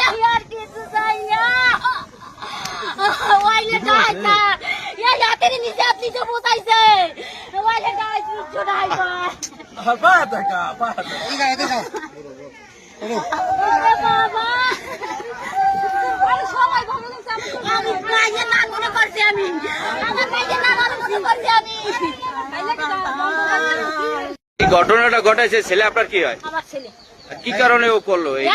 আমি আর কিছু চাই না ওইলে ডাইতা ইয়া ইয়াতের নিচে আপনি তো বসাইছে ওইলে ডাইত কিছু নাই ভাই Bata, bata. বাবা আরে সবাই ভালো লাগছে আমি কাজে না মনে করছি আমি আমার কাজে না মনে করছি আমি ঘটনাটা ঘটেছে ছেলে আপনার কি হয় আমার ছেলে কি কারণে ও করল এই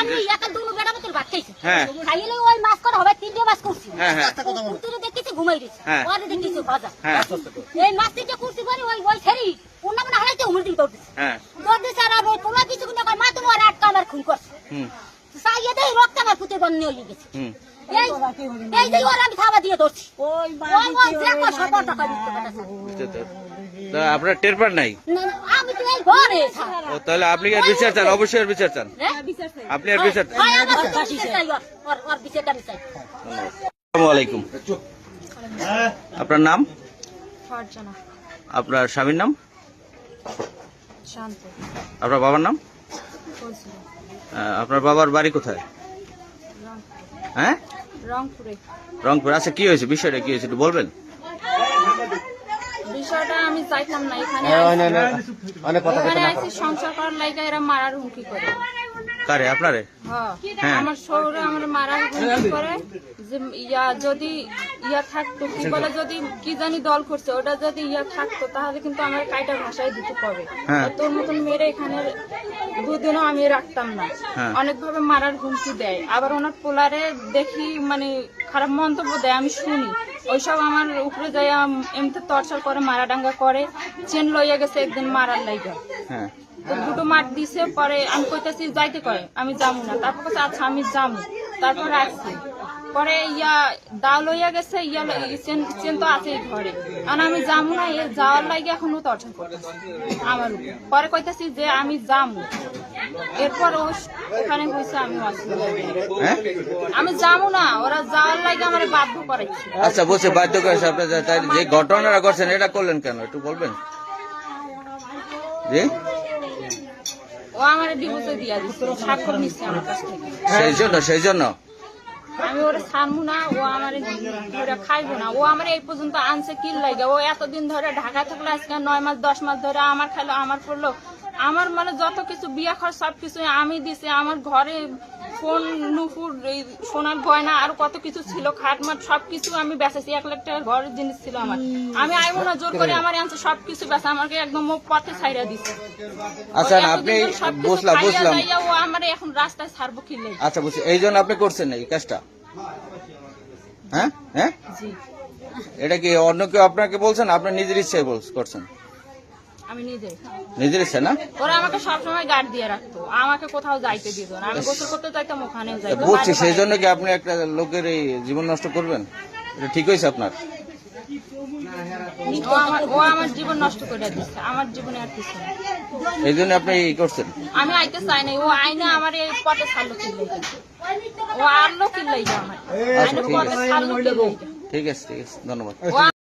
ভাত খাইছি হ্যাঁ। খাইলে ওই মাছ করা হবে তিনটে মাছ করছি। হ্যাঁ হ্যাঁ। তুই দেখেছি ঘুমাই দিছি। ওরে দেখেছি ভাজা এই মাছ তিনটে করছি পরে ওই ওই ছেড়ি ওনা মনে হারাইতে উমর দিকে দৌড়তেছে। হ্যাঁ। দৌড়তেছে আর আমি তোমরা কিছু না মা তোমার আটকা আমার খুন করছে। হয়ে গেছে। এই এই যে ওর আমি থাবা দিয়ে ধরছি। ওই ওই দেখো সপরটা করে দিতে পারতেছে তা আপনার টের পান নাই? না, না, আমি তো এই ঘরে ও তাহলে আপনি কি আর বিচার চান? অবশ্যই আর বিচার চান। আপনি আর বিচার হ্যাঁ আলাইকুম। আপনার নাম? আপনার স্বামীর নাম? আপনার বাবার নাম? আপনার বাবার বাড়ি কোথায়? হ্যাঁ? রংপুরে। রংপুর। আচ্ছা কি হয়েছে? বিষয়টা কি হয়েছে? একটু বলবেন। বিষয়টা আমি চাইতাম না এখানে এখানে আইসি সংসার করার লাইগা এরা মারার হুমকি করে। কারে? আপনারে? হ্যাঁ। হ্যাঁ। আমার শহরে আমার মারার হুমকি করে যে ইয়া যদি ইয়া থাকতো কি বলে যদি কি জানি দল করছে ওটা যদি ইয়া থাকতো তাহলে কিন্তু আমার কাইটা ভাষায় দিতে পাবে হ্যাঁ। তোর মতন মেরে এখানে দুদিনও আমি রাখতাম না। হ্যাঁ। অনেকভাবে মারার হুমকি দেয়। আবার ওনার পোলারে দেখি মানে খারাপ মন্তব্য দেয় আমি শুনি। ওইসব আমার উপরে যায় এমনি টর্চার করে মারা ডাঙ্গা করে। চেন লইয়া গেছে একদিন মারার লাইগা। হ্যাঁ। তো দুটো মাঠ দিছে পরে আমি কইতাছি যাইতে কয়? আমি যাব না। তারপর আচ্ছা আমি যাব তারপর আসছি। পরে ইয়া দাও লইয়া গেছে ইয়া চেন তো আছে ঘরে। আর আমি যাব না এ যাওয়ার লাগে এখনও তর্চন করতেছে আমার পরে কইতাছি যে আমি যাব এরপর ও ওখানে হয়েছে আমি হ্যাঁ? আমি যাব না ওরা যাওয়ার লাগে আমার বাধ্য করাইছে। আচ্ছা বলছে বাধ্য করেছে আপনি যে- তাই যে ঘটনাটা করছেন এটা করলেন কেন একটু বলবেন? জি? ও আমার ডিভোর্সে দিয়া দিচ্ছে স্বাক্ষর নিচ্ছে আমার কাছ থেকে। সেই জন্য সেই জন্য? আমি ওরা ছাড়বো না, ও আমার ওরা খাইবো না। ও আমার এই পর্যন্ত আনছে, কিল লাগে ও এতদিন ধরে ঢাকা থাকল, আজকে নয় মাস, দশ মাস ধরে আমার খাইলো, আমার পড়ল। আমার মানে যত কিছু বিয়া খরচ সব কিছু আমি দিছি আমার ঘরে ফোন নুপুর এই সোনার গয়না আর কত কিছু ছিল খাট মাট সব কিছু আমি বেচেছি এক লাখ টাকার ঘরের জিনিস ছিল আমার। আমি আইবো না জোর করে আমার আনছে সব কিছু বেচা আমাকে একদম পথে ছাইরা দিছে। আচ্ছা আপনি বুঝলাম বুঝলাম। ও আমার এখন রাস্তায় ছাড়বো কি আচ্ছা বুঝছি। এই জন্য আপনি করছেন নাকি কাজটা? হ্যাঁ? হ্যাঁ? এটা কি অন্য কেউ আপনাকে বলছেন? আপনি নিজের ইচ্ছায় করছেন? আমি নিজে নিজের ইচ্ছা না? ওরা আমাকে সবসময় গার্ড দিয়ে রাখতো। আমাকে কোথাও যাইতে দিত না। আমি গোসল করতে যাইতাম ওখানেও যাইতাম। বুঝছি সেই জন্য কি আপনি একটা লোকের এই জীবন নষ্ট করবেন? এটা ঠিক হয়েছে আপনার? ও আমার জীবন নষ্ট করে দিচ্ছে। আমার জীবনে আর কিছু এই জন্য আপনি এই করছেন? আমি আইতে চাই নাই। ও আইনে আমার এই পথে ছাড়লো কিনলাই ও আনলো কিনলাই আমার আইনে ঠিক আছে। ঠিক আছে ধন্যবাদ।